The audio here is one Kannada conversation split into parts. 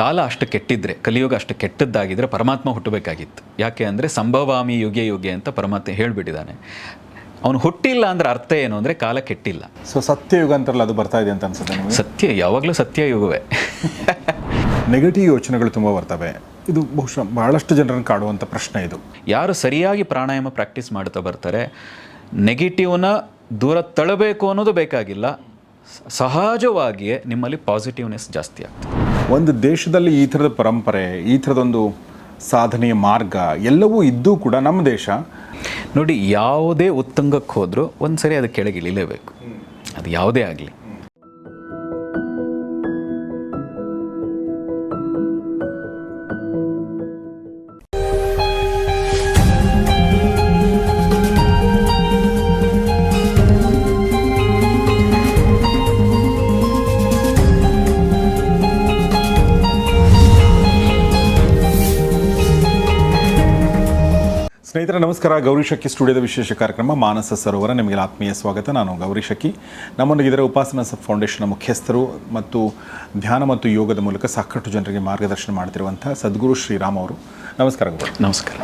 ಕಾಲ ಅಷ್ಟು ಕೆಟ್ಟಿದ್ರೆ ಕಲಿಯುಗ ಅಷ್ಟು ಕೆಟ್ಟದ್ದಾಗಿದ್ದರೆ ಪರಮಾತ್ಮ ಹುಟ್ಟಬೇಕಾಗಿತ್ತು. ಯಾಕೆ ಅಂದರೆ ಸಂಭವಾಮಿ ಯುಗೆ ಯುಗೆ ಅಂತ ಪರಮಾತ್ಮ ಹೇಳಿಬಿಟ್ಟಿದ್ದಾನೆ. ಅವನು ಹುಟ್ಟಿಲ್ಲ ಅಂದ್ರೆ ಅರ್ಥ ಏನು ಅಂದರೆ ಕಾಲ ಕೆಟ್ಟಿಲ್ಲ. ಸೊ ಸತ್ಯಯುಗ ಅಂತಾರಲ್ಲ ಅದು ಬರ್ತಾ ಇದೆ ಅಂತ ಅನ್ಸುತ್ತೆ ಸತ್ಯ ಯಾವಾಗಲೂ ಸತ್ಯ ಯುಗವೇ ನೆಗೆಟಿವ್ ಯೋಚನೆಗಳು ತುಂಬ ಬರ್ತವೆ. ಇದು ಬಹುಶಃ ಬಹಳಷ್ಟು ಜನರನ್ನು ಕಾಡುವಂಥ ಪ್ರಶ್ನೆ ಇದು. ಯಾರು ಸರಿಯಾಗಿ ಪ್ರಾಣಾಯಾಮ ಪ್ರಾಕ್ಟೀಸ್ ಮಾಡ್ತಾ ಬರ್ತಾರೆ ನೆಗೆಟಿವ್ನ ದೂರ ತಳ್ಳಬೇಕು ಅನ್ನೋದು ಬೇಕಾಗಿಲ್ಲ. ಸಹಜವಾಗಿಯೇ ನಿಮ್ಮಲ್ಲಿ ಪಾಸಿಟಿವ್ನೆಸ್ ಜಾಸ್ತಿ ಆಗ್ತದೆ. ಒಂದು ದೇಶದಲ್ಲಿ ಈ ಥರದ ಪರಂಪರೆ, ಈ ಥರದೊಂದು ಸಾಧನೆಯ ಮಾರ್ಗ ಎಲ್ಲವೂ ಇದ್ದೂ ಕೂಡ ನಮ್ಮ ದೇಶ. ನೋಡಿ, ಯಾವುದೇ ಉತ್ತುಂಗಕ್ಕೆ ಹೋದರೂ ಒಂದು ಸರಿ ಅದು ಕೆಳಗಿಳಿಲೇಬೇಕು ಅದು ಯಾವುದೇ ಆಗಲಿ. ಸ್ನೇಹಿತರೆ ನಮಸ್ಕಾರ. ಗೌರಿ ಶಕ್ಕಿ ಸ್ಟುಡಿಯೋದ ವಿಶೇಷ ಕಾರ್ಯಕ್ರಮ ಮಾನಸ ಸರೋವರ. ನಿಮಗೆ ಆತ್ಮೀಯ ಸ್ವಾಗತ. ನಾನು ಗೌರಿ ಶಕ್ಕಿ ಇದರ ಉಪಾಸನಾ ಸಬ್ ಫೌಂಡೇಶನ್ನ ಮುಖ್ಯಸ್ಥರು ಮತ್ತು ಧ್ಯಾನ ಮತ್ತು ಯೋಗದ ಮೂಲಕ ಸಾಕಷ್ಟು ಜನರಿಗೆ ಮಾರ್ಗದರ್ಶನ ಮಾಡ್ತಿರುವಂಥ ಸದ್ಗುರು ಶ್ರೀರಾಮ್ ಅವರು. ನಮಸ್ಕಾರ ಗುರು. ನಮಸ್ಕಾರ.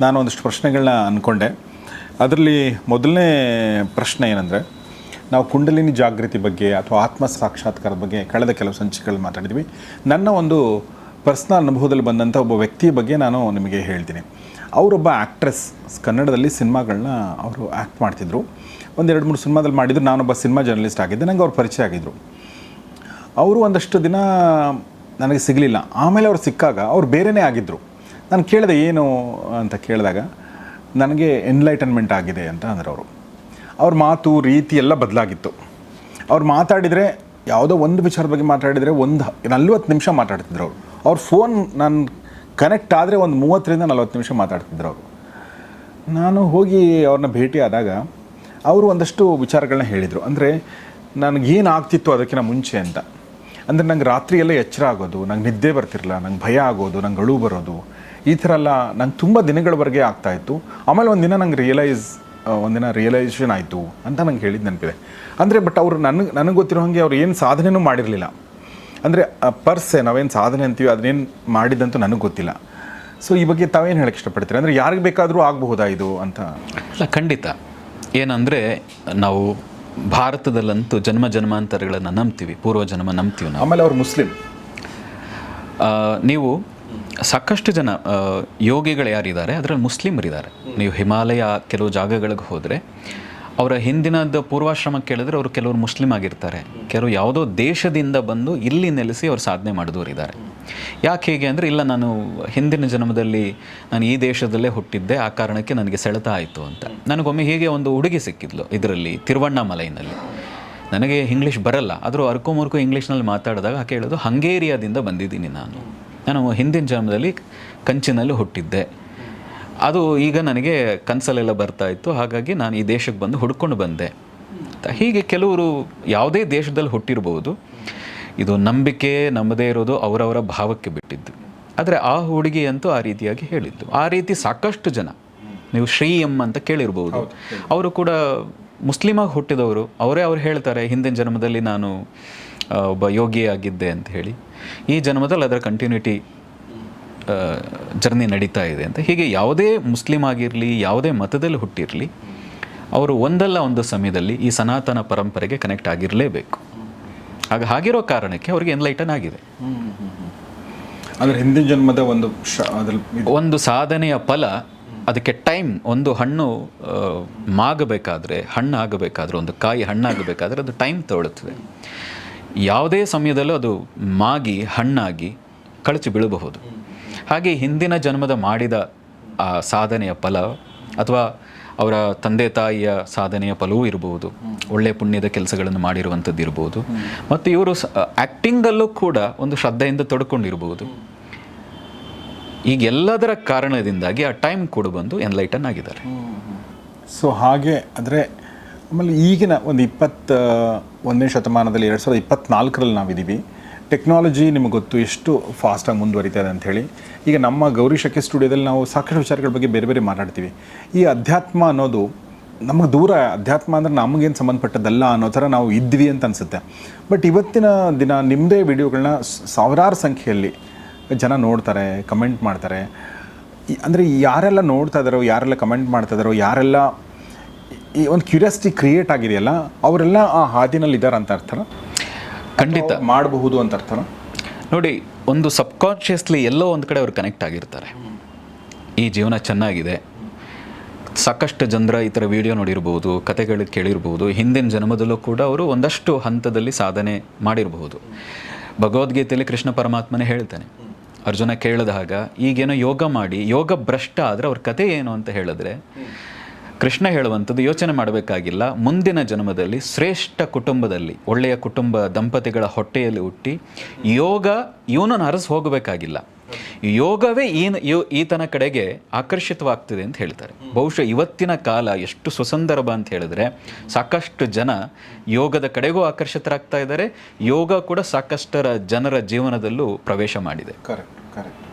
ನಾನು ಒಂದಿಷ್ಟು ಪ್ರಶ್ನೆಗಳನ್ನ ಅಂದ್ಕೊಂಡೆ ಅದರಲ್ಲಿ ಮೊದಲನೇ ಪ್ರಶ್ನೆ ಏನಂದರೆ ನಾವು ಕುಂಡಲಿನಿ ಜಾಗೃತಿ ಬಗ್ಗೆ ಅಥವಾ ಆತ್ಮ ಸಾಕ್ಷಾತ್ಕಾರದ ಬಗ್ಗೆ ಕಳೆದ ಕೆಲವು ಸಂಚಿಕೆಗಳಲ್ಲಿ ಮಾತಾಡಿದ್ವಿ. ನನ್ನ ಒಂದು ಪರ್ಸ್ನಲ್ ಅನುಭವದಲ್ಲಿ ಬಂದಂಥ ಒಬ್ಬ ವ್ಯಕ್ತಿಯ ಬಗ್ಗೆ ನಾನು ನಿಮಗೆ ಹೇಳ್ತೀನಿ. ಅವರೊಬ್ಬ ಆ್ಯಕ್ಟ್ರೆಸ್ ಕನ್ನಡದಲ್ಲಿ ಸಿನಿಮಾಗಳನ್ನ ಅವರು ಆ್ಯಕ್ಟ್ ಮಾಡ್ತಿದ್ರು. ಒಂದು ಎರಡು ಮೂರು ಸಿನಿಮಾದಲ್ಲಿ ಮಾಡಿದ್ರು. ನಾನೊಬ್ಬ ಸಿನಿಮಾ ಜರ್ನಲಿಸ್ಟ್ ಆಗಿದ್ದೆ. ನನಗೆ ಅವ್ರು ಪರಿಚಯ ಆಗಿದ್ದರು ಅವರು ಒಂದಷ್ಟು ದಿನ ನನಗೆ ಸಿಗಲಿಲ್ಲ. ಆಮೇಲೆ ಅವ್ರು ಸಿಕ್ಕಾಗ ಅವ್ರು ಬೇರೆಯೇ ಆಗಿದ್ದರು ನಾನು ಕೇಳಿದೆ, ಏನು? ಅಂತ ಕೇಳಿದಾಗ, ನನಗೆ ಎನ್ಲೈಟನ್ಮೆಂಟ್ ಆಗಿದೆ ಅಂತ ಅಂದರು ಅವರು. ಅವ್ರ ಮಾತು, ರೀತಿ ಎಲ್ಲ ಬದಲಾಗಿತ್ತು. ಅವ್ರು ಮಾತಾಡಿದರೆ ಯಾವುದೋ ಒಂದು ವಿಚಾರದ ಬಗ್ಗೆ ಮಾತಾಡಿದರೆ ಒಂದು ನಲ್ವತ್ತು ನಿಮಿಷ ಮಾತಾಡ್ತಿದ್ರು ಅವರು. ಅವ್ರ ಫೋನ್ ನಾನು ಕನೆಕ್ಟ್ ಆದರೆ ಒಂದು ಮೂವತ್ತರಿಂದ ನಲ್ವತ್ತು ನಿಮಿಷ ಮಾತಾಡ್ತಿದ್ರು ಅವರು. ನಾನು ಹೋಗಿ ಅವ್ರನ್ನ ಭೇಟಿ ಆದಾಗ ಅವರು ಒಂದಷ್ಟು ವಿಚಾರಗಳನ್ನ ಹೇಳಿದರು. ಅಂದರೆ ನನಗೇನು ಆಗ್ತಿತ್ತು ಅದಕ್ಕಿಂತ ಮುಂಚೆ ಅಂತ. ಅಂದರೆ ನಂಗೆ ರಾತ್ರಿ ಎಲ್ಲ ಎಚ್ಚರ ಆಗೋದು, ನಂಗೆ ನಿದ್ದೆ ಬರ್ತಿರಲಿಲ್ಲ, ನಂಗೆ ಭಯ ಆಗೋದು, ನಂಗೆ ಅಳು ಬರೋದು, ಈ ಥರ ಎಲ್ಲ ನಂಗೆ ತುಂಬ ದಿನಗಳವರೆಗೆ ಆಗ್ತಾಯಿತ್ತು ಆಮೇಲೆ ಒಂದಿನ ನಂಗೆ ರಿಯಲೈಸ್ ಒಂದಿನ ರಿಯಲೈಸೇಷನ್ ಆಯಿತು ಅಂತ ನಂಗೆ ಹೇಳಿದ್ದು ನೆನಪಿದೆ. ಅಂದರೆ ಬಟ್ ಅವರು ನನಗೆ ನನಗೆ ಗೊತ್ತಿರೋ ಹಾಗೆ ಅವ್ರು ಏನು ಸಾಧನೆಯೂ ಮಾಡಿರಲಿಲ್ಲ. ಅಂದರೆ ಪರ್ಸೆ ನಾವೇನು ಸಾಧನೆ ಅಂತೀವಿ ಅದನ್ನೇನು ಮಾಡಿದ್ದಂತೂ ನನಗೆ ಗೊತ್ತಿಲ್ಲ. ಸೊ ಈ ಬಗ್ಗೆ ತಾವೇನು ಹೇಳಕ್ಕೆ ಇಷ್ಟಪಡ್ತೀರಿ? ಅಂದರೆ ಯಾರಿಗೆ ಬೇಕಾದರೂ ಆಗಬಹುದಾ ಇದು ಅಂತ? ಅಲ್ಲ ಖಂಡಿತ. ಏನಂದರೆ ನಾವು ಭಾರತದಲ್ಲಂತೂ ಜನ್ಮ ಜನ್ಮಾಂತರಗಳನ್ನು ನಂಬ್ತೀವಿ ಪೂರ್ವ ಜನ್ಮ ನಂಬ್ತೀವಿ ನಾವು. ಆಮೇಲೆ ಅವ್ರು ಮುಸ್ಲಿಂ. ನೀವು ಸಾಕಷ್ಟು ಜನ ಯೋಗಿಗಳು ಯಾರಿದ್ದಾರೆ? ಅದರಲ್ಲಿ ಮುಸ್ಲಿಮರಿದ್ದಾರೆ. ನೀವು ಹಿಮಾಲಯ ಕೆಲವು ಜಾಗಗಳಿಗೆ ಹೋದರೆ ಅವರ ಹಿಂದಿನದ ಪೂರ್ವಾಶ್ರಮ ಕೇಳಿದ್ರೆ ಅವರು ಕೆಲವರು ಮುಸ್ಲಿಂ ಆಗಿರ್ತಾರೆ. ಕೆಲವರು ಯಾವುದೋ ದೇಶದಿಂದ ಬಂದು ಇಲ್ಲಿ ನೆಲೆಸಿ ಅವರು ಸಾಧನೆ ಮಾಡಿದವರಿದ್ದಾರೆ ಯಾಕೆ ಹೇಗೆ ಅಂದರೆ, ಇಲ್ಲ ನಾನು ಹಿಂದಿನ ಜನ್ಮದಲ್ಲಿ ನಾನು ಈ ದೇಶದಲ್ಲೇ ಹುಟ್ಟಿದ್ದೆ, ಆ ಕಾರಣಕ್ಕೆ ನನಗೆ ಸೆಳೆತ ಆಯಿತು ಅಂತ. ನನಗೊಮ್ಮೆ ಹೀಗೆ ಒಂದು ಉಡುಗೆ ಸಿಕ್ಕಿದ್ಲು ಇದರಲ್ಲಿ, ತಿರುವಣ್ಣಾಮಲೈನಲ್ಲಿ. ನನಗೆ ಇಂಗ್ಲೀಷ್ ಬರಲ್ಲ, ಆದರೂ ಅರ್ಕು ಮುರ್ಕು ಇಂಗ್ಲೀಷ್ನಲ್ಲಿ ಮಾತಾಡಿದಾಗ ಆ ಹೇಳೋದು, ಹಂಗೇರಿಯಾದಿಂದ ಬಂದಿದ್ದೀನಿ ನಾನು. ನಾನು ಹಿಂದಿನ ಜನ್ಮದಲ್ಲಿ ಕಂಚಿನಲ್ಲಿ ಹುಟ್ಟಿದ್ದೆ. ಅದು ಈಗ ನನಗೆ ಕನಸಲ್ಲೆಲ್ಲ ಬರ್ತಾ ಇತ್ತು. ಹಾಗಾಗಿ ನಾನು ಈ ದೇಶಕ್ಕೆ ಬಂದು ಹುಡ್ಕೊಂಡು ಬಂದೆ. ಹೀಗೆ ಕೆಲವರು ಯಾವುದೇ ದೇಶದಲ್ಲಿ ಹುಟ್ಟಿರ್ಬೋದು. ಇದು ನಂಬಿಕೆ ನಮ್ಮದೇ ಇರೋದು ಅವರವರ ಭಾವಕ್ಕೆ ಬಿಟ್ಟಿದ್ದು. ಆದರೆ ಆ ಹುಡುಗಿ ಅಂತೂ ಆ ರೀತಿಯಾಗಿ ಹೇಳಿದ್ದು. ಆ ರೀತಿ ಸಾಕಷ್ಟು ಜನ ನೀವು ಶ್ರೀ ಎಂ ಅಂತ ಕೇಳಿರ್ಬೋದು. ಅವರು ಕೂಡ ಮುಸ್ಲಿಮಾಗಿ ಹುಟ್ಟಿದವರು. ಅವರೇ ಅವ್ರು ಹೇಳ್ತಾರೆ ಹಿಂದಿನ ಜನ್ಮದಲ್ಲಿ ನಾನು ಒಬ್ಬ ಯೋಗಿಯಾಗಿದ್ದೆ ಅಂತ ಹೇಳಿ. ಈ ಜನ್ಮದಲ್ಲಿ ಅದರ ಕಂಟಿನ್ಯೂಟಿ ಜರ್ನಿ ನಡೀತಾ ಇದೆ ಅಂತ. ಹೀಗೆ ಯಾವುದೇ ಮುಸ್ಲಿಂ ಆಗಿರಲಿ ಯಾವುದೇ ಮತದಲ್ಲಿ ಹುಟ್ಟಿರಲಿ ಅವರು ಒಂದಲ್ಲ ಒಂದು ಸಮಯದಲ್ಲಿ ಈ ಸನಾತನ ಪರಂಪರೆಗೆ ಕನೆಕ್ಟ್ ಆಗಿರಲೇಬೇಕು. ಆಗ ಹಾಗಿರೋ ಕಾರಣಕ್ಕೆ ಅವರಿಗೆ ಎನ್ಲೈಟನ್ ಆಗಿದೆ. ಅಂದರೆ ಹಿಂದಿನ ಜನ್ಮದ ಒಂದು ಒಂದು ಸಾಧನೆಯ ಫಲ ಅದಕ್ಕೆ ಟೈಮ್ ಒಂದು ಹಣ್ಣು ಮಾಗಬೇಕಾದ್ರೆ ಹಣ್ಣು ಆಗಬೇಕಾದ್ರೆ ಒಂದು ಕಾಯಿ ಹಣ್ಣಾಗಬೇಕಾದ್ರೆ ಅದು ಟೈಮ್ ತೊಳುತ್ತದೆ ಯಾವುದೇ ಸಮಯದಲ್ಲೂ ಅದು ಮಾಗಿ ಹಣ್ಣಾಗಿ ಕಳಚಿ ಬೀಳಬಹುದು. ಹಾಗೆ ಹಿಂದಿನ ಜನ್ಮದ ಮಾಡಿದ, ಆ, ಸಾಧನೆಯ ಫಲ ಅಥವಾ ಅವರ ತಂದೆ ತಾಯಿಯ ಸಾಧನೆಯ ಫಲವೂ ಇರಬಹುದು ಒಳ್ಳೆಯ ಪುಣ್ಯದ ಕೆಲಸಗಳನ್ನು ಮಾಡಿರುವಂಥದ್ದು ಇರ್ಬೋದು. ಮತ್ತು ಇವರು ಆ್ಯಕ್ಟಿಂಗಲ್ಲೂ ಕೂಡ ಒಂದು ಶ್ರದ್ಧೆಯಿಂದ ತೊಡ್ಕೊಂಡಿರ್ಬೋದು. ಈಗೆಲ್ಲದರ ಕಾರಣದಿಂದಾಗಿ ಆ ಟೈಮ್ ಕೂಡ ಬಂದು ಎನ್ಲೈಟನ್ ಆಗಿದ್ದಾರೆ. ಸೊ ಹಾಗೆ ಅಂದರೆ ಆಮೇಲೆ ಈಗಿನ ಒಂದು ಇಪ್ಪತ್ತ, ಒಂದನೇ ಶತಮಾನದಲ್ಲಿ ಎರಡು ಸಾವಿರದ ಇಪ್ಪತ್ತ್ನಾಲ್ಕರಲ್ಲಿ ನಾವಿದ್ದೀವಿ. ಟೆಕ್ನಾಲಜಿ ನಿಮಗೆ ಗೊತ್ತು ಎಷ್ಟು ಫಾಸ್ಟಾಗಿ ಮುಂದುವರಿತಾ ಇದೆ ಅಂಥೇಳಿ. ಈಗ ನಮ್ಮ ಗೌರಿ ಶಕ್ತಿ ಸ್ಟುಡಿಯೋದಲ್ಲಿ ನಾವು ಸಾಕಷ್ಟು ವಿಚಾರಗಳ ಬಗ್ಗೆ ಬೇರೆ ಬೇರೆ ಮಾತಾಡ್ತೀವಿ. ಈ ಅಧ್ಯಾತ್ಮ ಅನ್ನೋದು ನಮಗೆ ದೂರ, ಅಧ್ಯಾತ್ಮ ಅಂದರೆ ನಮಗೇನು ಸಂಬಂಧಪಟ್ಟದಲ್ಲ ಅನ್ನೋ ಥರ ನಾವು ಇದ್ವಿ ಅಂತ ಅನಿಸುತ್ತೆ. ಬಟ್ ಇವತ್ತಿನ ದಿನ ನಿಮ್ಮದೇ ವಿಡಿಯೋಗಳನ್ನ ಸಾವಿರಾರು ಸಂಖ್ಯೆಯಲ್ಲಿ ಜನ ನೋಡ್ತಾರೆ ಕಮೆಂಟ್ ಮಾಡ್ತಾರೆ. ಅಂದರೆ ಯಾರೆಲ್ಲ ನೋಡ್ತಾ ಇದ್ದಾರೋ ಯಾರೆಲ್ಲ ಕಮೆಂಟ್ ಮಾಡ್ತಾ ಯಾರೆಲ್ಲ ಈ ಒಂದು ಕ್ಯೂರಿಯಾಸಿಟಿ ಕ್ರಿಯೇಟ್ ಆಗಿದೆಯಲ್ಲ, ಅವರೆಲ್ಲ ಆ ಹಾದಿನಲ್ಲಿ ಇದ್ದಾರೆ ಅಂತ ಅರ್ಥನ ಖಂಡಿತ. ಮಾಡಬಹುದು ಅಂತ ಅರ್ಥ ನೋಡಿ ಒಂದು ಸಬ್ಕಾನ್ಷಿಯಸ್ಲಿ ಎಲ್ಲೋ ಒಂದು ಕಡೆ ಅವ್ರು ಕನೆಕ್ಟ್ ಆಗಿರ್ತಾರೆ. ಈ ಜೀವನ ಚೆನ್ನಾಗಿದೆ. ಸಾಕಷ್ಟು ಜನರ ಈ ಥರ ವಿಡಿಯೋ ನೋಡಿರ್ಬೋದು ಕತೆಗಳು ಕೇಳಿರ್ಬೋದು ಹಿಂದಿನ ಜನ್ಮದಲ್ಲೂ ಕೂಡ ಅವರು ಒಂದಷ್ಟು ಹಂತದಲ್ಲಿ ಸಾಧನೆ ಮಾಡಿರಬಹುದು. ಭಗವದ್ಗೀತೆಯಲ್ಲಿ ಕೃಷ್ಣ ಪರಮಾತ್ಮನೇ ಹೇಳ್ತಾನೆ ಅರ್ಜುನ ಕೇಳಿದಾಗ ಈಗೇನೋ ಯೋಗ ಮಾಡಿ ಯೋಗ ಭ್ರಷ್ಟ ಆದರೆ ಅವ್ರ ಕತೆ ಏನು ಅಂತ ಹೇಳಿದ್ರೆ ಕೃಷ್ಣ ಹೇಳುವಂಥದ್ದು ಯೋಚನೆ ಮಾಡಬೇಕಾಗಿಲ್ಲ. ಮುಂದಿನ ಜನ್ಮದಲ್ಲಿ ಶ್ರೇಷ್ಠ ಕುಟುಂಬದಲ್ಲಿ, ಒಳ್ಳೆಯ ಕುಟುಂಬ ದಂಪತಿಗಳ ಹೊಟ್ಟೆಯಲ್ಲಿ ಹುಟ್ಟಿ ಯೋಗ ಇವನನ್ನು ಅರಸು ಹೋಗಬೇಕಾಗಿಲ್ಲ. ಯೋಗವೇ ಏನು ಈತನ ಕಡೆಗೆ ಆಕರ್ಷಿತವಾಗ್ತಿದೆ ಅಂತ ಹೇಳ್ತಾರೆ. ಬಹುಶಃ ಇವತ್ತಿನ ಕಾಲ ಎಷ್ಟು ಸುಸಂದರ್ಭ ಅಂತ ಹೇಳಿದ್ರೆ ಸಾಕಷ್ಟು ಜನ ಯೋಗದ ಕಡೆಗೂ ಆಕರ್ಷಿತರಾಗ್ತಾ ಇದ್ದಾರೆ. ಯೋಗ ಕೂಡ ಸಾಕಷ್ಟರ ಜನರ ಜೀವನದಲ್ಲೂ ಪ್ರವೇಶ ಮಾಡಿದೆ. ಕರೆಕ್ಟ್ ಕರೆಕ್ಟ್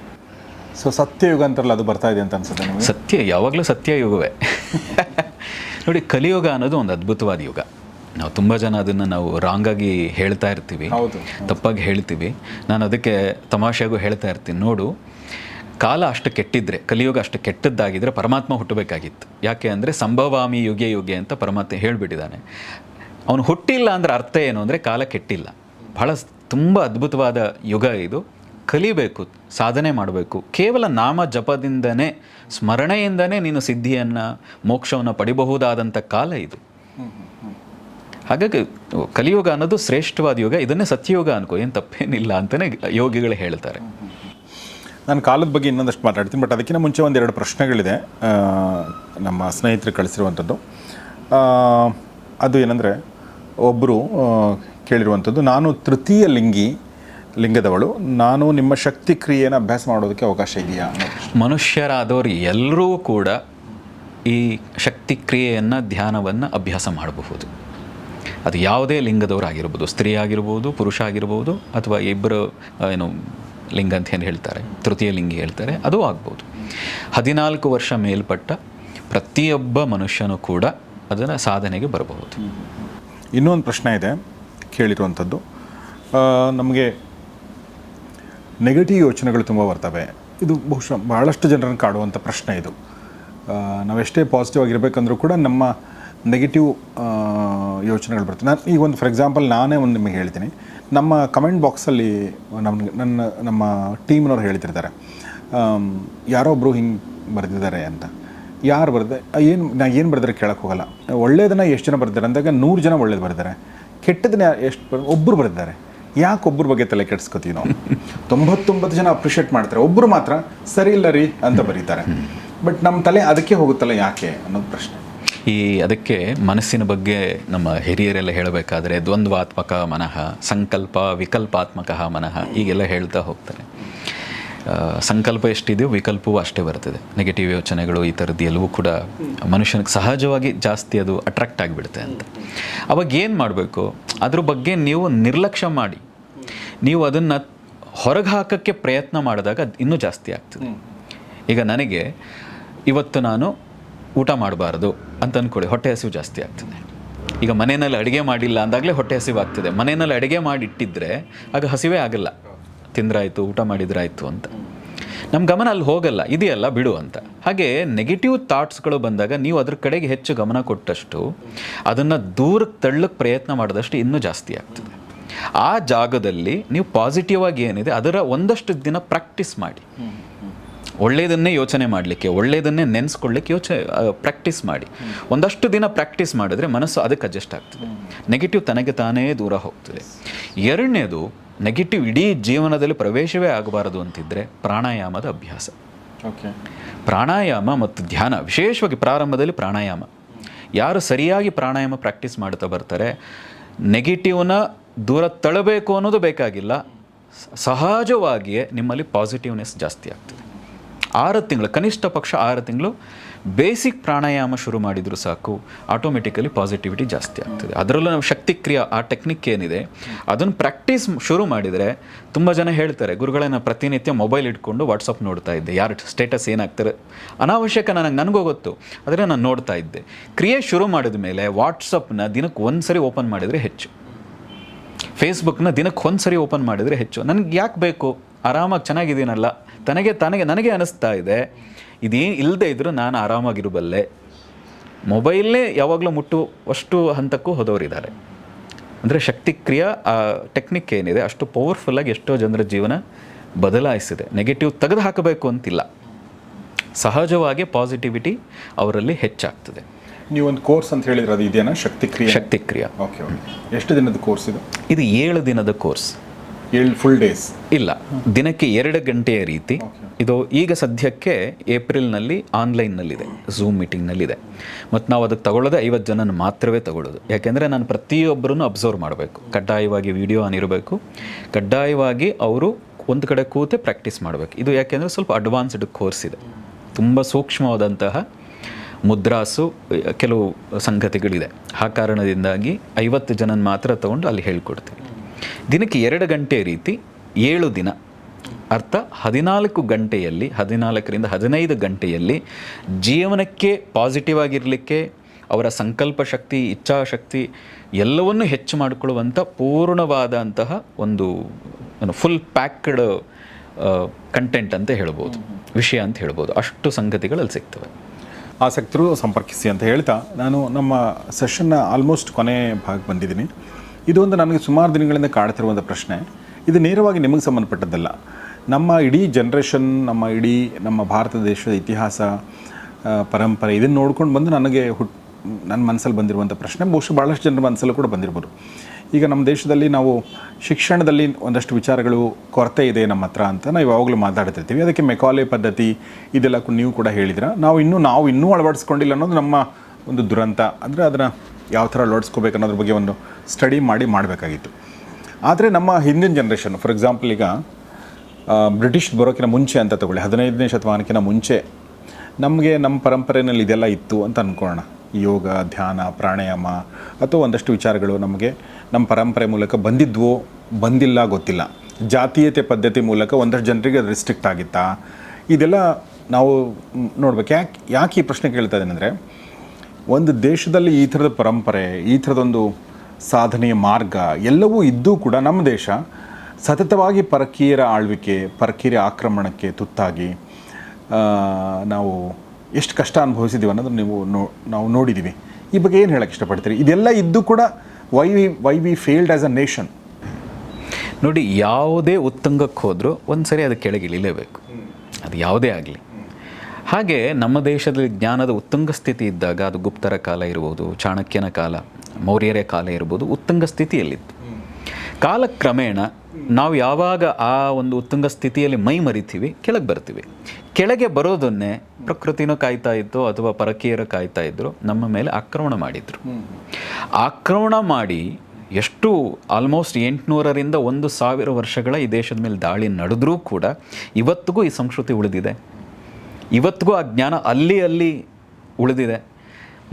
ಸೊ ಸತ್ಯಯುಗ ಅಂತಾರಲ್ಲ ಅದು ಬರ್ತಾ ಇದೆ ಅಂತ ಅನ್ಸುತ್ತೆ ನಿಮಗೆ? ಸತ್ಯ ಯಾವಾಗಲೂ ಸತ್ಯ ಯುಗವೇ ನೋಡಿ ಕಲಿಯುಗ ಅನ್ನೋದು ಒಂದು ಅದ್ಭುತವಾದ ಯುಗ. ನಾವು ತುಂಬ ಜನ ಅದನ್ನು ನಾವು ರಾಂಗಾಗಿ ಹೇಳ್ತಾ ಇರ್ತೀವಿ. ತಪ್ಪಾಗಿ ಹೇಳ್ತೀವಿ. ನಾನು ಅದಕ್ಕೆ ತಮಾಷೆಗೂ ಹೇಳ್ತಾ ಇರ್ತೀನಿ. ನೋಡು ಕಾಲ ಅಷ್ಟು ಕೆಟ್ಟಿದ್ರೆ ಕಲಿಯುಗ ಅಷ್ಟು ಕೆಟ್ಟದ್ದಾಗಿದ್ದರೆ ಪರಮಾತ್ಮ ಹುಟ್ಟಬೇಕಾಗಿತ್ತು. ಯಾಕೆ ಅಂದರೆ ಸಂಭವಾಮಿ ಯುಗೆ ಯುಗೆ ಅಂತ ಪರಮಾತ್ಮ ಹೇಳಿಬಿಟ್ಟಿದ್ದಾನೆ. ಅವನು ಹುಟ್ಟಿಲ್ಲ ಅಂದ್ರೆ ಅರ್ಥ ಏನು ಅಂದರೆ ಕಾಲ ಕೆಟ್ಟಿಲ್ಲ. ಬಹಳ ತುಂಬ ಅದ್ಭುತವಾದ ಯುಗ ಇದು. ಕಲಿಬೇಕು ಸಾಧನೆ ಮಾಡಬೇಕು. ಕೇವಲ ನಾಮ ಜಪದಿಂದನೇ ಸ್ಮರಣೆಯಿಂದನೇ ನೀನು ಸಿದ್ಧಿಯನ್ನು ಮೋಕ್ಷವನ್ನು ಪಡಿಬಹುದಾದಂಥ ಕಾಲ ಇದು. ಹಾಗಾಗಿ ಕಲಿಯುಗ ಅನ್ನೋದು ಶ್ರೇಷ್ಠವಾದ ಯುಗ ಇದನ್ನೇ ಸತ್ಯಯುಗ ಅನ್ಕೋ ಏನು ತಪ್ಪೇನಿಲ್ಲ ಅಂತಲೇ ಯೋಗಿಗಳು ಹೇಳ್ತಾರೆ. ನಾನು ಕಾಲದ ಬಗ್ಗೆ ಇನ್ನೊಂದಷ್ಟು ಮಾತಾಡ್ತೀನಿ ಬಟ್ ಅದಕ್ಕಿಂತ ಮುಂಚೆ ಒಂದೆರಡು ಪ್ರಶ್ನೆಗಳಿದೆ. ಆ, ನಮ್ಮ ಸ್ನೇಹಿತರು ಕಳಿಸಿರುವಂಥದ್ದು. ಅದು ಏನಂದರೆ ಒಬ್ಬರು ಕೇಳಿರುವಂಥದ್ದು ನಾನು ತೃತೀಯ ಲಿಂಗಿ ಲಿಂಗದವಳು. ನಾನು ನಿಮ್ಮ ಶಕ್ತಿ ಕ್ರಿಯೆಯನ್ನು ಅಭ್ಯಾಸ ಮಾಡೋದಕ್ಕೆ ಅವಕಾಶ ಇದೆಯಾ? ಮನುಷ್ಯರಾದವರು ಎಲ್ಲರೂ ಕೂಡ ಈ ಶಕ್ತಿ ಕ್ರಿಯೆಯನ್ನು ಧ್ಯಾನವನ್ನು ಅಭ್ಯಾಸ ಮಾಡಬಹುದು. ಅದು ಯಾವುದೇ ಲಿಂಗದವರಾಗಿರ್ಬೋದು ಸ್ತ್ರೀ ಆಗಿರ್ಬೋದು ಪುರುಷ ಆಗಿರ್ಬೋದು ಅಥವಾ ಇಬ್ಬರು ಏನು ಲಿಂಗ ಅಂತ ಏನು ಹೇಳ್ತಾರೆ? ತೃತೀಯ ಲಿಂಗಿ ಹೇಳ್ತಾರೆ. ಅದು ಆಗ್ಬೋದು. ಹದಿನಾಲ್ಕು ವರ್ಷ ಮೇಲ್ಪಟ್ಟ ಪ್ರತಿಯೊಬ್ಬ ಮನುಷ್ಯನೂ ಕೂಡ ಅದನ್ನು ಸಾಧನೆಗೆ ಬರಬಹುದು. ಇನ್ನೊಂದು ಪ್ರಶ್ನೆ ಇದೆ ಕೇಳಿರುವಂಥದ್ದು. ನಮಗೆ ನೆಗೆಟಿವ್ ಯೋಚನೆಗಳು ತುಂಬ ಬರ್ತವೆ. ಇದು ಬಹುಶಃ ಬಹಳಷ್ಟು ಜನರನ್ನು ಕಾಡುವಂಥ ಪ್ರಶ್ನೆ ಇದು. ನಾವೆಷ್ಟೇ ಪಾಸಿಟಿವ್ ಆಗಿರಬೇಕಂದ್ರೂ ಕೂಡ ನಮ್ಮ ನೆಗೆಟಿವ್ ಯೋಚನೆಗಳು ಬರ್ತವೆ. ನಾನು ಈಗ ಒಂದು ಫಾರ್ ಎಕ್ಸಾಂಪಲ್ ನಾನೇ ಒಂದು ನಿಮಗೆ ಹೇಳ್ತೀನಿ. ನಮ್ಮ ಕಮೆಂಟ್ ಬಾಕ್ಸಲ್ಲಿ ನಮ್ಗೆ, ನನ್ನ, ನಮ್ಮ ಟೀಮ್ನವ್ರು ಹೇಳ್ತಿರ್ತಾರೆ ಯಾರೋ ಒಬ್ಬರು ಹಿಂಗೆ ಬರೆದಿದ್ದಾರೆ ಅಂತ. ಯಾರು ಬರೆದೆ, ಏನು, ನಾ ಏನು ಬರೆದ್ರೆ ಕೇಳಕ್ಕೆ ಹೋಗಲ್ಲ. ಒಳ್ಳೇದನ್ನ ಎಷ್ಟು ಜನ ಬರ್ತಾರೆ ಅಂದಾಗ ನೂರು ಜನ ಒಳ್ಳೇದು ಬರ್ತಾರೆ ಕೆಟ್ಟದನ್ನ ಎಷ್ಟು ಬರ್ ಒಬ್ಬರು ಬರೆದಿದ್ದಾರೆ. ಯಾಕೆ ಒಬ್ಬರ ಬಗ್ಗೆ ತಲೆ ಕೆಡಿಸ್ಕೋತೀವಿ ನಾವು ತೊಂಬತ್ತೊಂಬತ್ತು ಜನ ಅಪ್ರಿಷಿಯೇಟ್ ಮಾಡ್ತಾರೆ. ಒಬ್ಬರು ಮಾತ್ರ, ಸರಿ ಇಲ್ಲ ರೀ ಅಂತ ಬರೀತಾರೆ. ಬಟ್ ನಮ್ಮ ತಲೆ ಅದಕ್ಕೆ ಹೋಗುತ್ತಲ್ಲ ಯಾಕೆ ಅನ್ನೋದು ಪ್ರಶ್ನೆ. ಈ ಅದಕ್ಕೆ ಮನಸ್ಸಿನ ಬಗ್ಗೆ ನಮ್ಮ ಹಿರಿಯರೆಲ್ಲ ಹೇಳಬೇಕಾದ್ರೆ ದ್ವಂದ್ವಾತ್ಮಕ ಮನಃ, ಸಂಕಲ್ಪ ವಿಕಲ್ಪಾತ್ಮಕ ಮನಃ ಈಗೆಲ್ಲ ಹೇಳ್ತಾ ಹೋಗ್ತಾರೆ. ಸಂಕಲ್ಪ ಎಷ್ಟಿದೆಯೋ ವಿಕಲ್ಪವೂ ಅಷ್ಟೇ ಬರ್ತದೆ. ನೆಗೆಟಿವ್ ಯೋಚನೆಗಳು ಈ ಥರದ್ದು ಎಲ್ಲವೂ ಕೂಡ ಮನುಷ್ಯನಿಗೆ ಸಹಜವಾಗಿ ಜಾಸ್ತಿ ಅದು ಅಟ್ರಾಕ್ಟ್ ಆಗಿಬಿಡುತ್ತೆ ಅಂತ. ಅವಾಗ ಏನು ಮಾಡಬೇಕು? ಅದ್ರ ಬಗ್ಗೆ ನೀವು ನಿರ್ಲಕ್ಷ್ಯ ಮಾಡಿ. ನೀವು ಅದನ್ನು ಹೊರಗೆ ಹಾಕೋಕ್ಕೆ ಪ್ರಯತ್ನ ಮಾಡಿದಾಗ ಅದು ಇನ್ನೂ ಜಾಸ್ತಿ ಆಗ್ತದೆ. ಈಗ ನನಗೆ ಇವತ್ತು ನಾನು ಊಟ ಮಾಡಬಾರ್ದು ಅಂತ ಅಂದ್ಕೊಳ್ಳಿ ಹೊಟ್ಟೆ ಹಸಿವು ಜಾಸ್ತಿ ಆಗ್ತದೆ. ಈಗ ಮನೆಯಲ್ಲಿ ಅಡುಗೆ ಮಾಡಿಲ್ಲ ಅಂದಾಗಲೇ ಹೊಟ್ಟೆ ಹಸಿವು ಆಗ್ತದೆ ಮನೆಯಲ್ಲಿ ಅಡುಗೆ ಮಾಡಿ ಇಟ್ಟಿದ್ರೆ ಆಗ ಹಸಿವೇ ಆಗಲ್ಲ. ತಿಂದ್ರಾಯ್ತು, ಊಟ ಮಾಡಿದ್ರಾಯ್ತು ಅಂತ. ನಮ್ಮ ಗಮನ ಅಲ್ಲಿ ಹೋಗಲ್ಲ, ಇದೆಯಲ್ಲ ಬಿಡು ಅಂತ. ಹಾಗೆ ನೆಗೆಟಿವ್ ಥಾಟ್ಸ್ಗಳು ಬಂದಾಗ ನೀವು ಅದ್ರ ಕಡೆಗೆ ಹೆಚ್ಚು ಗಮನ ಕೊಟ್ಟಷ್ಟು ಅದನ್ನು ದೂರಕ್ಕೆ ತಳ್ಳಕ್ಕೆ ಪ್ರಯತ್ನ ಮಾಡಿದಷ್ಟು ಇನ್ನೂ ಜಾಸ್ತಿ ಆಗ್ತದೆ. ಆ ಜಾಗದಲ್ಲಿ ನೀವು ಪಾಸಿಟಿವ್ ಆಗಿ ಏನಿದೆ ಅದರ ಒಂದಷ್ಟು ದಿನ ಪ್ರಾಕ್ಟೀಸ್ ಮಾಡಿ. ಒಳ್ಳೆಯದನ್ನೇ ಯೋಚನೆ ಮಾಡಲಿಕ್ಕೆ ಒಳ್ಳೆಯದನ್ನೇ ನೆನೆಸ್ಕೊಳ್ಳಿಕ್ಕೆ ಯೋಚನೆ ಪ್ರಾಕ್ಟೀಸ್ ಮಾಡಿ. ಒಂದಷ್ಟು ದಿನ ಪ್ರಾಕ್ಟೀಸ್ ಮಾಡಿದ್ರೆ ಮನಸ್ಸು ಅದಕ್ಕೆ ಅಡ್ಜಸ್ಟ್ ಆಗ್ತದೆ. ನೆಗೆಟಿವ್ ತನಗೆ ತಾನೇ ದೂರ ಹೋಗ್ತದೆ. ಎರಡನೇದು ನೆಗೆಟಿವ್ ಇಡೀ ಜೀವನದಲ್ಲಿ ಪ್ರವೇಶವೇ ಆಗಬಾರದು ಅಂತಿದ್ರೆ ಪ್ರಾಣಾಯಾಮದ ಅಭ್ಯಾಸ. ಓಕೆ. ಪ್ರಾಣಾಯಾಮ ಮತ್ತು ಧ್ಯಾನ ವಿಶೇಷವಾಗಿ ಪ್ರಾರಂಭದಲ್ಲಿ ಪ್ರಾಣಾಯಾಮ. ಯಾರು ಸರಿಯಾಗಿ ಪ್ರಾಣಾಯಾಮ ಪ್ರಾಕ್ಟೀಸ್ ಮಾಡ್ತಾ ಬರ್ತಾರೆ ನೆಗೆಟಿವ್ನ ದೂರ ತಳ್ಳಬೇಕು ಅನ್ನೋದು ಬೇಕಾಗಿಲ್ಲ. ಸಹಜವಾಗಿಯೇ ನಿಮ್ಮಲ್ಲಿ ಪಾಸಿಟಿವ್ನೆಸ್ ಜಾಸ್ತಿ ಆಗ್ತದೆ. ಆರು ತಿಂಗಳು ಕನಿಷ್ಠ ಪಕ್ಷ ಆರು ತಿಂಗಳು ಬೇಸಿಕ್ ಪ್ರಾಣಾಯಾಮ ಶುರು ಮಾಡಿದರೂ ಸಾಕು ಆಟೋಮೆಟಿಕಲಿ ಪಾಸಿಟಿವಿಟಿ ಜಾಸ್ತಿ ಆಗ್ತದೆ. ಅದರಲ್ಲೂ ನಾವು ಶಕ್ತಿ ಕ್ರಿಯಾ, ಆ ಟೆಕ್ನಿಕ್ ಏನಿದೆ, ಅದನ್ನು ಪ್ರಾಕ್ಟೀಸ್ ಶುರು ಮಾಡಿದರೆ ತುಂಬ ಜನ ಹೇಳ್ತಾರೆ ಗುರುಗಳನ್ನು ಪ್ರತಿನಿತ್ಯ ಮೊಬೈಲ್ ಇಟ್ಕೊಂಡು ವಾಟ್ಸಪ್ ನೋಡ್ತಾ ಇದ್ದೆ. ಯಾರು ಸ್ಟೇಟಸ್ ಏನಾಗ್ತಾರೆ? ಅನಾವಶ್ಯಕ ನನಗೆ, ನನಗೂ ಗೊತ್ತು, ಆದರೆ ನಾನು ನೋಡ್ತಾ ಇದ್ದೆ. ಕ್ರಿಯೆ ಶುರು ಮಾಡಿದ ಮೇಲೆ ವಾಟ್ಸಪ್ನ ದಿನಕ್ಕೆ ಒಂದು ಸರಿ ಓಪನ್ ಮಾಡಿದರೆ ಹೆಚ್ಚು. ಫೇಸ್ಬುಕ್ನ ದಿನಕ್ಕೆ ಒಂದು ಸರಿ ಓಪನ್ ಮಾಡಿದರೆ ಹೆಚ್ಚು. ನನಗೆ ಯಾಕೆ ಬೇಕು? ಆರಾಮಾಗಿ ಚೆನ್ನಾಗಿದ್ದೀನಲ್ಲ. ತನಗೆ ತನಗೆ, ನನಗೆ ಅನಿಸ್ತಾ ಇದೆ. ಇದೇ ಇಲ್ಲದೆ ಇದ್ದರೂ ನಾನು ಆರಾಮಾಗಿರಬಲ್ಲೆ ಮೊಬೈಲ್ನೇ ಯಾವಾಗಲೂ ಮುಟ್ಟುವಷ್ಟು ಹಂತಕ್ಕೂ ಹೋದವರಿದ್ದಾರೆ. ಅಂದರೆ ಶಕ್ತಿಕ್ರಿಯಾ ಆ ಟೆಕ್ನಿಕ್ ಏನಿದೆ ಅಷ್ಟು ಪವರ್ಫುಲ್ಲಾಗಿ ಎಷ್ಟೋ ಜನರ ಜೀವನ ಬದಲಾಯಿಸಿದೆ. ನೆಗೆಟಿವ್ ತೆಗೆದು ಹಾಕಬೇಕು ಅಂತಿಲ್ಲ. ಸಹಜವಾಗಿ ಪಾಸಿಟಿವಿಟಿ ಅವರಲ್ಲಿ ಹೆಚ್ಚಾಗ್ತದೆ. ನೀವು ಒಂದು ಕೋರ್ಸ್ ಅಂತ ಹೇಳಿದ್ರೆ ಅದು ಇದೆಯಾ ಶಕ್ತಿ ಕ್ರಿಯೆ ಶಕ್ತಿಕ್ರಿಯಾ. ಓಕೆ ಓಕೆ ಎಷ್ಟು ದಿನದ ಕೋರ್ಸ್ ಇದು? ಇದು ಏಳು ದಿನದ ಕೋರ್ಸ್ ಏಳು ಫುಲ್ ಡೇಸ್ ಇಲ್ಲ. ದಿನಕ್ಕೆ ಎರಡು ಗಂಟೆಯ ರೀತಿ. ಇದು ಈಗ ಸದ್ಯಕ್ಕೆ ಏಪ್ರಿಲ್ನಲ್ಲಿ ಆನ್ಲೈನ್ನಲ್ಲಿದೆ. ಝೂಮ್ ಮೀಟಿಂಗ್ನಲ್ಲಿದೆ ಮತ್ತು ನಾವು ಅದಕ್ಕೆ ತಗೊಳ್ಳೋದು ಐವತ್ತು ಜನನ ಮಾತ್ರವೇ ತಗೊಳ್ಳೋದು. ಯಾಕೆಂದರೆ ನಾನು ಪ್ರತಿಯೊಬ್ಬರನ್ನು ಅಬ್ಸರ್ವ್ ಮಾಡಬೇಕು. ಕಡ್ಡಾಯವಾಗಿ ವಿಡಿಯೋ ಆನ್ ಇರಬೇಕು. ಕಡ್ಡಾಯವಾಗಿ ಅವರು ಒಂದು ಕಡೆ ಕೂತೆ ಪ್ರಾಕ್ಟೀಸ್ ಮಾಡಬೇಕು. ಇದು ಯಾಕೆಂದರೆ ಸ್ವಲ್ಪ ಅಡ್ವಾನ್ಸ್ಡ್ ಕೋರ್ಸ್ ಇದೆ. ತುಂಬ ಸೂಕ್ಷ್ಮವಾದಂತಹ ಮುದ್ರಾಸು ಕೆಲವು ಸಂಗತಿಗಳಿದೆ. ಆ ಕಾರಣದಿಂದಾಗಿ ಐವತ್ತು ಜನನ ಮಾತ್ರ ತಗೊಂಡು ಅಲ್ಲಿ ಹೇಳ್ಕೊಡ್ತೀವಿ. ದಿನಕ್ಕೆ ಎರಡು ಗಂಟೆ ರೀತಿ ಏಳು ದಿನ. ಅರ್ಥ? ಹದಿನಾಲ್ಕು ಗಂಟೆಯಲ್ಲಿ, ಹದಿನಾಲ್ಕರಿಂದ ಹದಿನೈದು ಗಂಟೆಯಲ್ಲಿ ಜೀವನಕ್ಕೆ ಪಾಸಿಟಿವ್ ಆಗಿರಲಿಕ್ಕೆ, ಅವರ ಸಂಕಲ್ಪ ಶಕ್ತಿ ಇಚ್ಛಾಶಕ್ತಿ ಎಲ್ಲವನ್ನೂ ಹೆಚ್ಚು ಮಾಡಿಕೊಳ್ಳುವಂಥ ಪೂರ್ಣವಾದಂತಹ ಒಂದು ಫುಲ್ ಪ್ಯಾಕ್ಡ್ ಕಂಟೆಂಟ್ ಅಂತ ಹೇಳ್ಬೋದು. ವಿಷಯ ಅಂತ ಹೇಳ್ಬೋದು. ಅಷ್ಟು ಸಂಗತಿಗಳು ಅಲ್ಲಿ ಸಿಗ್ತವೆ. ಆಸಕ್ತರು ಸಂಪರ್ಕಿಸಿ ಅಂತ ಹೇಳ್ತಾ, ನಾನು ನಮ್ಮ ಸೆಷನ್ನ ಆಲ್ಮೋಸ್ಟ್ ಕೊನೆ ಭಾಗಕ್ಕೆ ಬಂದಿದ್ದೀನಿ. ಇದು ಒಂದು ನನಗೆ ಸುಮಾರು ದಿನಗಳಿಂದ ಕಾಡ್ತಿರುವಂಥ ಪ್ರಶ್ನೆ. ಇದು ನೇರವಾಗಿ ನಿಮಗೆ ಸಂಬಂಧಪಟ್ಟದ್ದಲ್ಲ. ನಮ್ಮ ಇಡೀ ಜನ್ರೇಷನ್ ನಮ್ಮ ಇಡೀ ನಮ್ಮ ಭಾರತ ದೇಶದ ಇತಿಹಾಸ ಪರಂಪರೆ ಇದನ್ನು ನೋಡ್ಕೊಂಡು ಬಂದು ನನಗೆ ಹುಟ್, ನನ್ನ ಮನಸ್ಸಲ್ಲಿ ಬಂದಿರುವಂಥ ಪ್ರಶ್ನೆ. ಬಹುಶಃ ಭಾಳಷ್ಟು ಜನರ ಮನಸ್ಸಲ್ಲೂ ಕೂಡ ಬಂದಿರ್ಬೋದು. ಈಗ ನಮ್ಮ ದೇಶದಲ್ಲಿ ನಾವು ಶಿಕ್ಷಣದಲ್ಲಿ ಒಂದಷ್ಟು ವಿಚಾರಗಳು ಕೊರತೆ ಇದೆ ನಮ್ಮ ಹತ್ರ ಅಂತ ನಾವು ಯಾವಾಗಲೂ ಮಾತಾಡ್ತಿರ್ತೀವಿ ಅದಕ್ಕೆ ಮೆಕಾಲೆ ಪದ್ಧತಿ ಇದೆಲ್ಲ ನೀವು ಕೂಡ ಹೇಳಿದಿರ ನಾವು ಇನ್ನೂ ನಾವು ಇನ್ನೂ ಅಳವಡಿಸ್ಕೊಂಡಿಲ್ಲ ಅನ್ನೋದು ನಮ್ಮ ಒಂದು ದುರಂತ. ಅಂದರೆ ಅದನ್ನು ಯಾವ ಥರ ಅಳವಡಿಸ್ಕೋಬೇಕು ಅನ್ನೋದ್ರ ಬಗ್ಗೆ ಒಂದು ಸ್ಟಡಿ ಮಾಡಿ ಮಾಡಬೇಕಾಗಿತ್ತು. ಆದರೆ ನಮ್ಮ ಹಿಂದಿನ ಜನ್ರೇಷನ್ ಫಾರ್ ಎಕ್ಸಾಂಪಲ್ ಈಗ ಬ್ರಿಟಿಷ್ ಬರೋಕ್ಕಿಂತ ಮುಂಚೆ ಅಂತ ತಗೊಳ್ಳಿ, ಹದಿನೈದನೇ ಶತಮಾನಕ್ಕಿಂತ ಮುಂಚೆ, ನಮಗೆ ನಮ್ಮ ಪರಂಪರೆಯಲ್ಲಿ ಇದೆಲ್ಲ ಇತ್ತು ಅಂತ ಅಂದ್ಕೊಳ್ಳೋಣ ಯೋಗ, ಧ್ಯಾನ, ಪ್ರಾಣಾಯಾಮ, ಅಥವಾ ಒಂದಷ್ಟು ವಿಚಾರಗಳು ನಮಗೆ ನಮ್ಮ ಪರಂಪರೆ ಮೂಲಕ ಬಂದಿದ್ವೋ, ಬಂದಿಲ್ಲ ಗೊತ್ತಿಲ್ಲ. ಜಾತೀಯತೆ ಪದ್ಧತಿ ಮೂಲಕ ಒಂದಷ್ಟು ಜನರಿಗೆ ಅದು ರಿಸ್ಟ್ರಿಕ್ಟ್ ಆಗಿತ್ತಾ? ಇದೆಲ್ಲ ನಾವು ನೋಡ್ಬೇಕು. ಯಾಕೆ ಯಾಕೆ ಈ ಪ್ರಶ್ನೆ ಕೇಳ್ತಾ ಇದ್ದೇನೆ ಅಂದರೆ ಒಂದು ದೇಶದಲ್ಲಿ ಈ ಥರದ ಪರಂಪರೆ, ಈ ಥರದೊಂದು ಸಾಧನೆಯ ಮಾರ್ಗ ಎಲ್ಲವೂ ಇದ್ದೂ ಕೂಡ ನಮ್ಮ ದೇಶ ಸತತವಾಗಿ ಪರಕೀಯರ ಆಳ್ವಿಕೆ, ಪರಕೀಯರ ಆಕ್ರಮಣಕ್ಕೆ ತುತ್ತಾಗಿ ನಾವು ಎಷ್ಟು ಕಷ್ಟ ಅನುಭವಿಸಿದ್ದೀವಿ ಅನ್ನೋದನ್ನು ನೀವು ನೋ, ನಾವು ನೋಡಿದ್ದೀವಿ ಈ ಬಗ್ಗೆ ಏನು ಹೇಳಕ್ಕೆ ಇಷ್ಟಪಡ್ತೀರಿ? ಇದೆಲ್ಲ ಇದ್ದೂ ಕೂಡ why we why we failed as a nation ನೋಡಿ, ಯಾವುದೇ ಉತ್ತುಂಗಕ್ಕೆ ಹೋದರೂ ಒಂದು ಸರಿ ಅದು ಕೆಳಗಿಳಿಲೇಬೇಕು. ಅದು ಯಾವುದೇ ಆಗಲಿ. ಹಾಗೆ ನಮ್ಮ ದೇಶದಲ್ಲಿ ಜ್ಞಾನದ ಉತ್ತುಂಗ ಸ್ಥಿತಿ ಇದ್ದಾಗ ಅದು ಗುಪ್ತರ ಕಾಲ ಇರ್ಬೋದು, ಚಾಣಕ್ಯನ ಕಾಲ, ಮೌರ್ಯರ ಕಾಲ ಇರ್ಬೋದು, ಉತ್ತುಂಗ ಸ್ಥಿತಿಯಲ್ಲಿತ್ತು. ಕಾಲಕ್ರಮೇಣ ನಾವು ಯಾವಾಗ ಆ ಒಂದು ಉತ್ತುಂಗ ಸ್ಥಿತಿಯಲ್ಲಿ ಮೈ ಮರಿತೀವಿ, ಕೆಳಗೆ ಬರ್ತೀವಿ. ಕೆಳಗೆ ಬರೋದನ್ನೇ ಪ್ರಕೃತಿನೂ ಕಾಯ್ತಾ ಇತ್ತು ಅಥವಾ ಪರಕೀಯರು ಕಾಯ್ತಾ ಇದ್ದರು ನಮ್ಮ ಮೇಲೆ ಆಕ್ರಮಣ ಮಾಡಿದ್ರು. ಆಕ್ರಮಣ ಮಾಡಿ ಎಷ್ಟು ಆಲ್ಮೋಸ್ಟ್ ಎಂಟುನೂರರಿಂದ ಒಂದು ಸಾವಿರ ವರ್ಷಗಳ ಈ ದೇಶದ ಮೇಲೆ ದಾಳಿ ನಡೆದ್ರೂ ಕೂಡ ಇವತ್ತಿಗೂ ಈ ಸಂಸ್ಕೃತಿ ಉಳಿದಿದೆ. ಇವತ್ತಿಗೂ ಆ ಜ್ಞಾನ ಅಲ್ಲಿ ಅಲ್ಲಿ ಉಳಿದಿದೆ.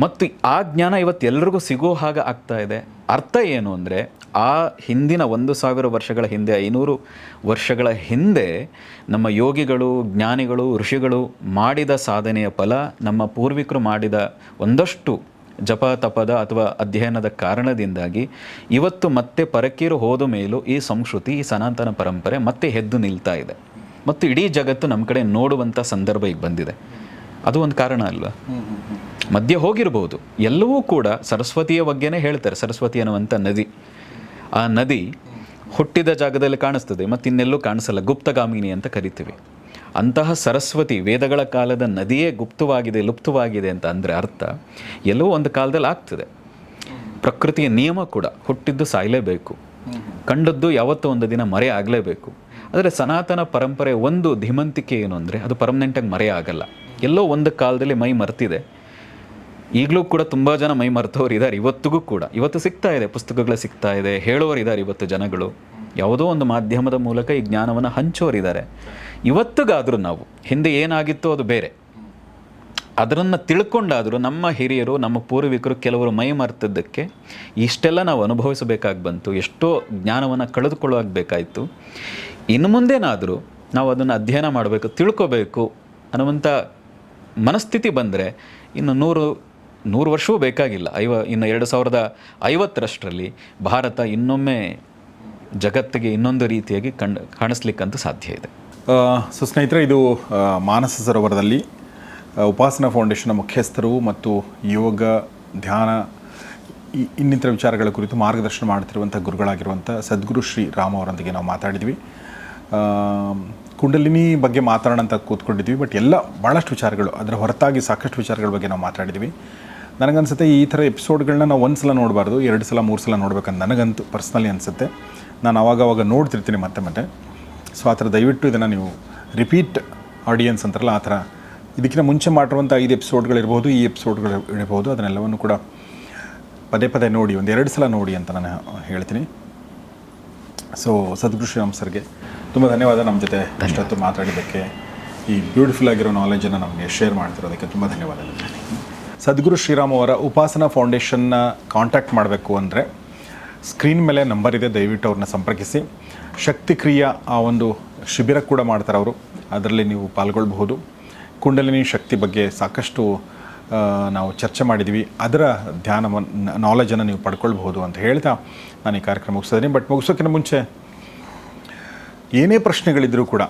ಮತ್ತು ಆ ಜ್ಞಾನ ಇವತ್ತು ಎಲ್ರಿಗೂ ಸಿಗೋ ಹಾಗೆ ಆಗ್ತಾ ಇದೆ. ಅರ್ಥ ಏನು ಅಂದರೆ ಆ ಹಿಂದಿನ ಒಂದು ಸಾವಿರ ವರ್ಷಗಳ ಹಿಂದೆ, ಐನೂರು ವರ್ಷಗಳ ಹಿಂದೆ ನಮ್ಮ ಯೋಗಿಗಳು, ಜ್ಞಾನಿಗಳು, ಋಷಿಗಳು ಮಾಡಿದ ಸಾಧನೆಯ ಫಲ ನಮ್ಮ ಪೂರ್ವಿಕರು ಮಾಡಿದ ಒಂದಷ್ಟು ಜಪ, ತಪದ ಅಥವಾ ಅಧ್ಯಯನದ ಕಾರಣದಿಂದಾಗಿ ಇವತ್ತು ಮತ್ತೆ ಪರಕೀರು ಹೋದ ಮೇಲೂ ಈ ಸಂಸ್ಕೃತಿ, ಈ ಸನಾತನ ಪರಂಪರೆ ಮತ್ತೆ ಎದ್ದು ನಿಲ್ತಾ ಇದೆ. ಮತ್ತು ಇಡೀ ಜಗತ್ತು ನಮ್ಮ ಕಡೆ ನೋಡುವಂಥ ಸಂದರ್ಭ ಈಗ ಬಂದಿದೆ. ಅದು ಒಂದು ಕಾರಣ ಅಲ್ವಾ? ಮಧ್ಯೆ ಹೋಗಿರ್ಬೋದು. ಎಲ್ಲವೂ ಕೂಡ ಸರಸ್ವತಿಯ ಬಗ್ಗೆನೇ ಹೇಳ್ತಾರೆ, ಸರಸ್ವತಿ ಅನ್ನುವಂಥ ನದಿ. ಆ ನದಿ ಹುಟ್ಟಿದ ಜಾಗದಲ್ಲಿ ಕಾಣಿಸ್ತದೆ ಮತ್ತು ಇನ್ನೆಲ್ಲೂ ಕಾಣಿಸಲ್ಲ. ಗುಪ್ತಗಾಮಿನಿ ಅಂತ ಕರಿತೀವಿ. ಅಂತಹ ಸರಸ್ವತಿ ವೇದಗಳ ಕಾಲದ ನದಿಯೇ ಗುಪ್ತವಾಗಿದೆ, ಲುಪ್ತವಾಗಿದೆ ಅಂತ ಅಂದರೆ ಅರ್ಥ, ಎಲ್ಲವೂ ಒಂದು ಕಾಲದಲ್ಲಿ ಆಗ್ತದೆ. ಪ್ರಕೃತಿಯ ನಿಯಮ ಕೂಡ ಹುಟ್ಟಿದ್ದು ಸಾಯಲೇಬೇಕು. ಕಂಡದ್ದು ಯಾವತ್ತೋ ಒಂದು ದಿನ ಮರೆ ಆಗಲೇಬೇಕು. ಆದರೆ ಸನಾತನ ಪರಂಪರೆ ಒಂದು ಧಿಮಂತಿಕೆ ಏನು ಅಂದರೆ ಅದು ಪರ್ಮನೆಂಟಾಗಿ ಮರೆ ಆಗಲ್ಲ. ಎಲ್ಲೋ ಒಂದು ಕಾಲದಲ್ಲಿ ಮೈ ಮರ್ತಿದೆ. ಈಗಲೂ ಕೂಡ ತುಂಬ ಜನ ಮೈ ಮರ್ತವ್ರು ಇದ್ದಾರೆ ಇವತ್ತಿಗೂ ಕೂಡ. ಇವತ್ತು ಸಿಗ್ತಾ ಇದೆ, ಪುಸ್ತಕಗಳು ಸಿಗ್ತಾ ಇದೆ ಹೇಳೋರು ಇದ್ದಾರೆ ಇವತ್ತು ಜನಗಳು. ಯಾವುದೋ ಒಂದು ಮಾಧ್ಯಮದ ಮೂಲಕ ಈ ಜ್ಞಾನವನ್ನು ಹಂಚೋರಿದ್ದಾರೆ ಇವತ್ತಿಗಾದರೂ ನಾವು, ಹಿಂದೆ ಏನಾಗಿತ್ತೋ ಅದು ಬೇರೆ. ಅದರನ್ನು ತಿಳ್ಕೊಂಡಾದರೂ ನಮ್ಮ ಹಿರಿಯರು, ನಮ್ಮ ಪೂರ್ವಿಕರು ಕೆಲವರು ಮೈ ಮರ್ತದ್ದಕ್ಕೆ ಇಷ್ಟೆಲ್ಲ ನಾವು ಅನುಭವಿಸಬೇಕಾಗಿ ಬಂತು. ಎಷ್ಟೋ ಜ್ಞಾನವನ್ನು ಕಳೆದುಕೊಳ್ಳಬೇಕಾಯಿತು ಇನ್ನು ಮುಂದೇನಾದರೂ ನಾವು ಅದನ್ನು ಅಧ್ಯಯನ ಮಾಡಬೇಕು, ತಿಳ್ಕೋಬೇಕು ಅನ್ನುವಂಥ ಮನಸ್ಥಿತಿ ಬಂದರೆ ಇನ್ನು ನೂರು ನೂರು ವರ್ಷವೂ ಬೇಕಾಗಿಲ್ಲ. ಐವ, ಇನ್ನು ಎರಡು ಸಾವಿರದ ಐವತ್ತರಷ್ಟರಲ್ಲಿ ಭಾರತ ಇನ್ನೊಮ್ಮೆ ಜಗತ್ತಿಗೆ ಇನ್ನೊಂದು ರೀತಿಯಾಗಿ ಕಂಡು, ಕಾಣಿಸ್ಲಿಕ್ಕಂತೂ ಸಾಧ್ಯ ಇದೆ. ಸೊ ಸ್ನೇಹಿತರೆ, ಇದು ಮಾನಸ ಸರೋವರದಲ್ಲಿ ಉಪಾಸನಾ ಫೌಂಡೇಶನ್ನ ಮುಖ್ಯಸ್ಥರು ಮತ್ತು ಯೋಗ, ಧ್ಯಾನ ಇನ್ನಿತರ ವಿಚಾರಗಳ ಕುರಿತು ಮಾರ್ಗದರ್ಶನ ಮಾಡ್ತಿರುವಂಥ ಗುರುಗಳಾಗಿರುವಂಥ ಸದ್ಗುರು ಶ್ರೀ ರಾಮ್ ಅವರೊಂದಿಗೆ ನಾವು ಮಾತಾಡಿದ್ವಿ. ಕುಂಡಲಿನಿ ಬಗ್ಗೆ ಮಾತಾಡೋಣ ಅಂತ ಕೂತ್ಕೊಂಡಿದ್ವಿ ಬಟ್ ಎಲ್ಲ ಭಾಳಷ್ಟು ವಿಚಾರಗಳು, ಅದರ ಹೊರತಾಗಿ ಸಾಕಷ್ಟು ವಿಚಾರಗಳ ಬಗ್ಗೆ ನಾವು ಮಾತಾಡಿದ್ವಿ ನನಗನ್ಸುತ್ತೆ ಈ ಥರ ಎಪಿಸೋಡ್ಗಳನ್ನ ನಾವು ಒಂದು ಸಲ ನೋಡಬಾರ್ದು, ಎರಡು ಸಲ, ಮೂರು ಸಲ ನೋಡ್ಬೇಕಂತ ನನಗಂತೂ ಪರ್ಸ್ನಲಿ ಅನಿಸುತ್ತೆ. ನಾನು ಅವಾಗವಾಗ ನೋಡ್ತಿರ್ತೀನಿ ಮತ್ತೆ ಮತ್ತೆ. ಸೊ ಆ ಥರ ದಯವಿಟ್ಟು ಇದನ್ನು ನೀವು ರಿಪೀಟ್ ಆಡಿಯನ್ಸ್ ಅಂತಾರಲ್ಲ, ಆ ಥರ ಇದಕ್ಕಿಂತ ಮುಂಚೆ ಮಾಡಿರುವಂಥ ಐದು ಎಪಿಸೋಡ್ಗಳಿರ್ಬೋದು ಈ ಎಪಿಸೋಡ್ಗಳು ಇರ್ಬೋದು, ಅದನ್ನೆಲ್ಲವನ್ನು ಕೂಡ ಪದೇ ಪದೇ ನೋಡಿ ಒಂದು ಎರಡು ಸಲ ನೋಡಿ ಅಂತ ನಾನು ಹೇಳ್ತೀನಿ. ಸೊ ಸದ್ಗುರು ಶ್ರೀರಾಮ್ ಸರ್ಗೆ ತುಂಬ ಧನ್ಯವಾದ ನಮ್ಮ ಜೊತೆ ಇಷ್ಟೊತ್ತು ಮಾತಾಡಿದ್ದಕ್ಕೆ. ಈ ಬ್ಯೂಟಿಫುಲ್ ಆಗಿರೋ ನಾಲೆಜನ್ನು ನಮಗೆ ಶೇರ್ ಮಾಡ್ತಿರೋದಕ್ಕೆ ತುಂಬ ಧನ್ಯವಾದಗಳು. ಸದ್ಗುರು ಶ್ರೀರಾಮ್ ಅವರ ಉಪಾಸನಾ ಫೌಂಡೇಶನ್ನ ಕಾಂಟ್ಯಾಕ್ಟ್ ಮಾಡಬೇಕು ಅಂದರೆ ಸ್ಕ್ರೀನ್ ಮೇಲೆ ನಂಬರ್ ಇದೆ ದಯವಿಟ್ಟು ಅವ್ರನ್ನ ಸಂಪರ್ಕಿಸಿ. ಶಕ್ತಿ ಕ್ರಿಯಾ ಆ ಒಂದು ಶಿಬಿರ ಕೂಡ ಮಾಡ್ತಾರೆ ಅವರು. ಅದರಲ್ಲಿ ನೀವು ಪಾಲ್ಗೊಳ್ಬಹುದು. ಕುಂಡಲಿನಿ ಶಕ್ತಿ ಬಗ್ಗೆ ಸಾಕಷ್ಟು ನಾವು ಚರ್ಚೆ ಮಾಡಿದ್ವಿ. ಅದರ ಧ್ಯಾನವನ್ನು ನಾಲೆಜನ್ನು ನೀವು ಪಡ್ಕೊಳ್ಬಹುದು ಅಂತ ಹೇಳ್ತಾ ನಾನು ಈ ಕಾರ್ಯಕ್ರಮ ಮುಗಿಸಿದ್ದೀನಿ ಬಟ್ ಮುಗಿಸೋಕ್ಕಿಂತ ಮುಂಚೆ ಏನೇ ಪ್ರಶ್ನೆಗಳಿದ್ದರೂ ಕೂಡ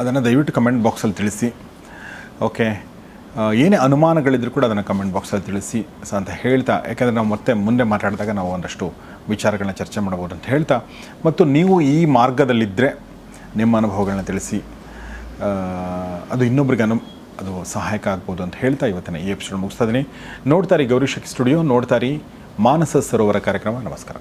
ಅದನ್ನು ದಯವಿಟ್ಟು ಕಮೆಂಟ್ ಬಾಕ್ಸಲ್ಲಿ ತಿಳಿಸಿ. ಓಕೆ ಏನೇ ಅನುಮಾನಗಳಿದ್ರೂ ಕೂಡ ಅದನ್ನು ಕಮೆಂಟ್ ಬಾಕ್ಸಲ್ಲಿ ತಿಳಿಸಿ. ಅಂತ ಹೇಳ್ತಾ, ಯಾಕೆಂದರೆ ನಾವು ಮತ್ತೆ ಮುಂದೆ ಮಾತಾಡಿದಾಗ ನಾವು ಒಂದಷ್ಟು ವಿಚಾರಗಳನ್ನ ಚರ್ಚೆ ಮಾಡ್ಬೋದು ಅಂತ ಹೇಳ್ತಾ. ಮತ್ತು ನೀವು ಈ ಮಾರ್ಗದಲ್ಲಿದ್ದರೆ ನಿಮ್ಮ ಅನುಭವಗಳನ್ನ ತಿಳಿಸಿ. ಅದು ಇನ್ನೊಬ್ರಿಗೆ ಅನು, ಅದು ಸಹಾಯಕ ಆಗ್ಬೋದು ಅಂತ ಹೇಳ್ತಾ ಇವತ್ತಿನ ಈ ಎಪಿಸೋಡ್ ಮುಗಿಸ್ತಾ ಇದ್ದೀನಿ ನೋಡ್ತಾರೆ ಗೌರಿ ಶಕ್ತಿ ಸ್ಟುಡಿಯೋ ನೋಡ್ತಾರೆ ಮಾನಸ ಸರೋವರ ಕಾರ್ಯಕ್ರಮ. ನಮಸ್ಕಾರ.